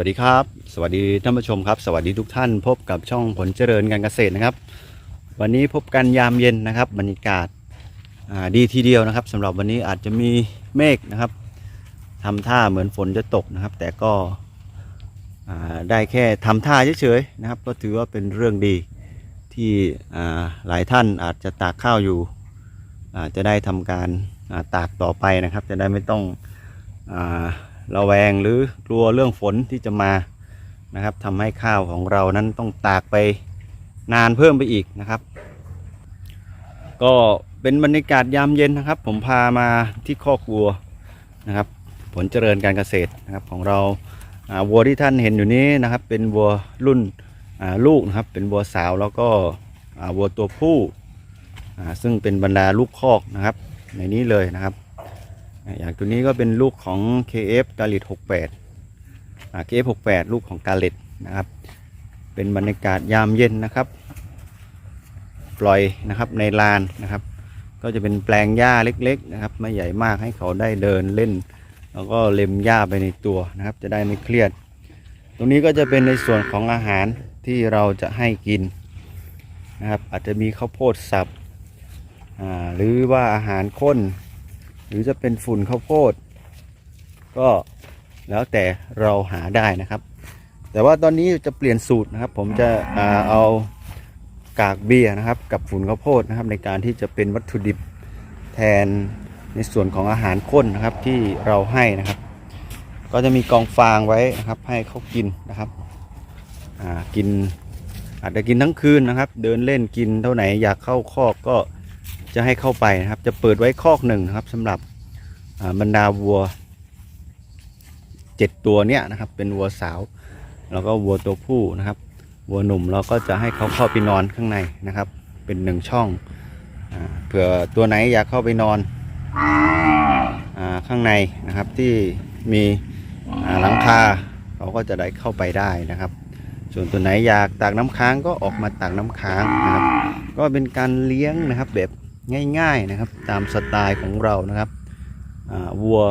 วัสดีครับ สวัสดีท่านผู้ชมครับ สวัสดีทุกท่านพบกับช่องผลเจริญการเกษตรนะครับ วันนี้พบกันยามเย็นนะครับ บรรยากาศาดีทีเดียวนะครับสำหรับวันนี้อาจจะมีเมฆนะครับทำท่าเหมือนฝนจะตกนะครับ แต่ก็ได้แค่ทำท่าเฉยๆนะครับ ก็ถือว่าเป็นเรื่องดีที่หลายท่านอาจจะตากข้าวอยู่จะได้ทำการาตากต่อไปนะครับ จะได้ไม่ต้องอ ระแวงหรือกลัวเรื่องฝนที่จะมานะครับทำให้ข้าวของเรานั้นต้องตากไปนานเพิ่มไปอีกนะครับ ก็เป็นบรรยากาศยามเย็นนะครับ ผมพามาที่คอกวัวนะครับ ผลเจริญการเกษตรนะครับของเราวัวที่ท่านเห็นอยู่นี้นะครับ เป็นวัวรุ่นลูกนะครับ เป็นวัวสาวแล้วก็วัวตัวผู้ซึ่งเป็นบรรดาลูกคอกนะครับ ในนี้เลยนะครับ อย่างตัวนี้ก็เป็นลูกของ KF กาลิต68อ่า KF 68ลูกของกาลิตนะครับ เป็นบรรยากาศยามเย็นนะครับ ปล่อยนะครับในลานนะครับ ก็จะเป็นแปลงหญ้าเล็ก ๆ นะครับ ไม่ใหญ่มากให้เขาได้เดินเล่น แล้วก็เล็มหญ้าไปในตัวนะครับ จะได้ไม่เครียด ตรงนี้ก็จะเป็นในส่วนของอาหารที่เราจะให้กินนะครับ อาจจะมีข้าวโพดสับหรือว่าอาหารข้น หรือจะเป็นฝุ่นข้าวโพด ก็แล้วแต่เราหาได้นะครับ แต่ว่าตอนนี้จะเปลี่ยนสูตรนะครับ ผมจะอาเอากากเบียร์นะครับ กับฝุ่นข้าวโพดนะครับ ในการที่จะเป็นวัตถุดิบแทนในส่วนของอาหารข้นนะครับที่เราให้นะครับ ก็จะมีกองฟางไว้นะครับ ให้เขากินนะครับกินอาจจะกินทั้งคืนนะครับ เดินเล่นกินเท่าไหนอยากเข้าคอกก็ จะให้เข้าไปนะครับ จะเปิดไว้คอกหนึ่งนะครับสำหรับบรรดาวัวเจ็ดตัวเนี้ยนะครับ เป็นวัวสาว แล้วก็วัวตัวผู้นะครับ วัวหนุ่มเราก็จะให้เขาเข้าไปนอนข้างในนะครับ เป็นหนึ่งช่องอเผื่อตัวไหนอยากเข้าไปนอนอข้างในนะครับที่มีหลังคาเขาก็จะได้เข้าไปได้นะครับ ส่วนตัวไหนอยากตากน้ำค้างก็ออกมาตากน้ำค้างนะครับ ก็เป็นการเลี้ยงนะครับแบบ ง่ายๆนะครับ ตามสไตล์ของเรานะครับวัว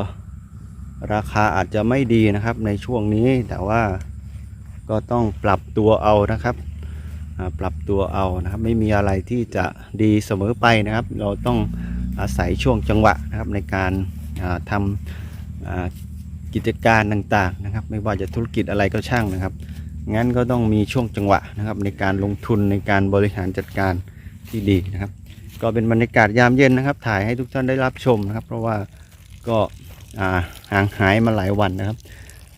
ราคาอาจจะไม่ดีนะครับในช่วงนี้แต่ว่าก็ต้องปรับตัวเอานะครับปรับตัวเอานะครับ ไม่มีอะไรที่จะดีเสมอไปนะครับ เราต้องอาศัยช่วงจังหวะนะครับในการาทำกิจการต่างๆนะครับ ไม่ว่าจะธุรกิจอะไรก็ช่างนะครับงั้นก็ต้องมีช่วงจังหวะนะครับในการลงทุนในการบริหารจัดการที่ดีนะครับ ก็เป็นบรรยากาศยามเย็นนะครับ ถ่ายให้ทุกท่านได้รับชมนะครับ เพราะว่าก็ห่างหายมาหลายวันนะครับ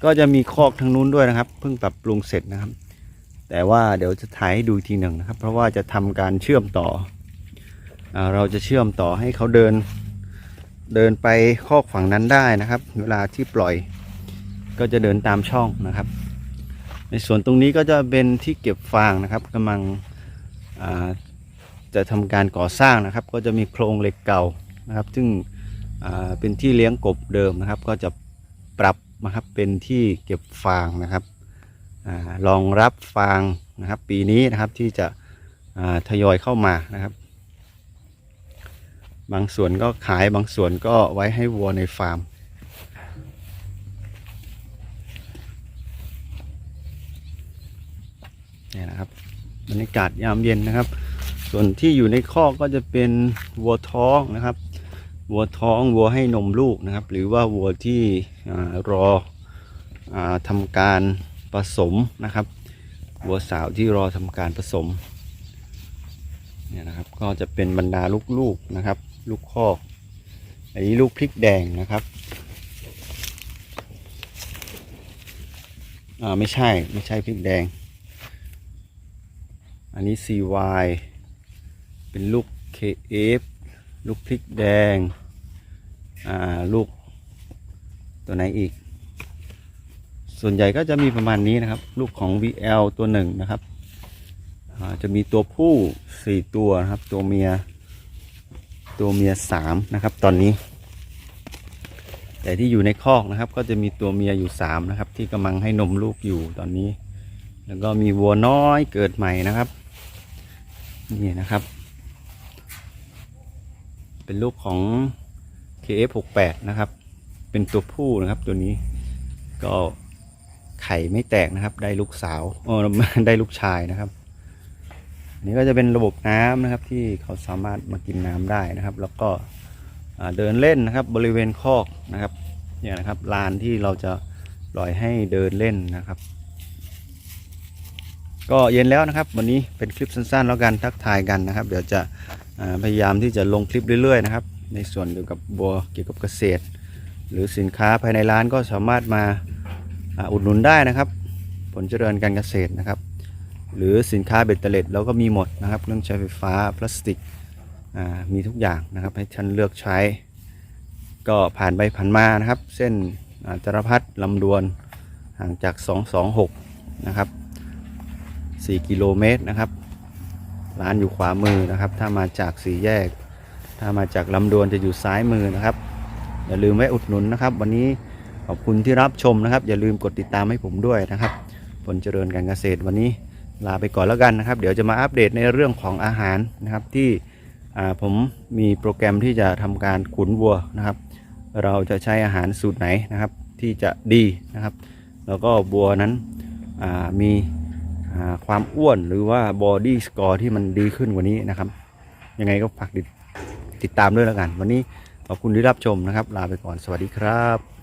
ก็จะมีคอกทางนู้นด้วยนะครับ เพิ่งปรับปรุงเสร็จนะครับ แต่ว่าเดี๋ยวจะถ่ายให้ดูทีหนึ่งนะครับ เพราะว่าจะทำการเชื่อมต่ออเราจะเชื่อมต่อให้เขาเดินเดินไปคอกฝั่งนั้นได้นะครับ เวลาที่ปล่อยก็จะเดินตามช่องนะครับ ในส่วนตรงนี้ก็จะเป็นที่เก็บฟางนะครับกำลัง จะทำการก่อสร้างนะครับ ก็จะมีโครงเหล็กเก่านะครับ ซึ่งเป็นที่เลี้ยงกบเดิมนะครับ ก็จะปรับนะครับเป็นที่เก็บฟางนะครับอรองรับฟางนะครับ ปีนี้นะครับที่จะทยอยเข้ามานะครับ บางส่วนก็ขายบางส่วนก็ไว้ให้วัวในฟาร์มนี่นะครับบรรยากาศยามเย็นนะครับ ส่วนที่อยู่ในคอกก็จะเป็นวัวท้องนะครับ วัวท้องวัวให้นมลูกนะครับ หรือว่าวัวที่อรออาทำการผสมนะครับ วัวสาวที่รอทำการผสมเนี่ยนะครับก็จะเป็นบรรดาลูกๆนะครับ ลูกคอกอันนี้ลูกพริกแดงนะครับอ่าไม่ใช่ไม่ใช่พริกแดง อันนี้ CY เป็นลูก KF ลูกพริกแดง อ่า ลูกตัวไหนอีก ส่วนใหญ่ก็จะมีประมาณนี้นะครับ ลูกของ VL ตัวหนึ่งนะครับ จะมีตัวผู้สี่ตัวนะครับ ตัวเมีย ตัวเมียสามนะครับ ตอนนี้ แต่ที่อยู่ในคอกนะครับ ก็จะมีตัวเมียอยู่สามนะครับ ที่กำลังให้นมลูกอยู่ตอนนี้ แล้วก็มีวัวน้อยเกิดใหม่นะครับ นี่นะครับ เป็นลูกของ KF68 นะครับ เป็นตัวผู้นะครับตัวนี้ ก็ไข่ไม่แตกนะครับ ได้ลูกสาวโอ้ได้ลูกชายนะครับ อันนี้ก็จะเป็นระบบน้ำนะครับ ที่เขาสามารถมากินน้ำได้นะครับ แล้วก็เดินเล่นนะครับ บริเวณคอกนะครับ เนี่ยนะครับลานที่เราจะปล่อยให้เดินเล่นนะครับ ก็เย็นแล้วนะครับ วันนี้เป็นคลิปสั้นๆ แล้วกันทักทายกันนะครับ เดี๋ยวจะพยายามที่จะลงคลิปเรื่อยๆนะครับ ในส่วนเกี่ยวกับบัวเกี่ยวกับเกษตร หรือสินค้าภายในร้านก็สามารถมาอุดหนุนได้นะครับ ผลเจริญการเกษตรนะครับ หรือสินค้าเบ็ดเตล็ดเราก็มีหมดนะครับเครื่องใช้ไฟฟ้าพลาสติกมีทุกอย่างนะครับ ให้ท่านเลือกใช้ ก็ผ่านไปผ่านมานะครับ เส้นจรพัฒน์ลำดวนห่างจาก 226 นะครับ 4 กิโลเมตรนะครับ ร้านอยู่ขวามือนะครับ ถ้ามาจากสี่แยก ถ้ามาจากลำดวนจะอยู่ซ้ายมือนะครับ อย่าลืมแวะอุดหนุนนะครับ วันนี้ขอบคุณที่รับชมนะครับ อย่าลืมกดติดตามให้ผมด้วยนะครับ ผลเจริญการเกษตรวันนี้ลาไปก่อนแล้วกันนะครับ เดี๋ยวจะมาอัปเดตในเรื่องของอาหารนะครับที่ผมมีโปรแกรมที่จะทำการขุนวัวนะครับ เราจะใช้อาหารสูตรไหนนะครับ ที่จะดีนะครับ แล้วก็วัวนั้นมี ความอ้วนหรือว่าบอดี้สกอร์ที่มันดีขึ้นกว่านี้นะครับ ยังไงก็ฝากติดติดตามด้วยแล้วกัน วันนี้ขอบคุณที่รับชมนะครับ ลาไปก่อนสวัสดีครับ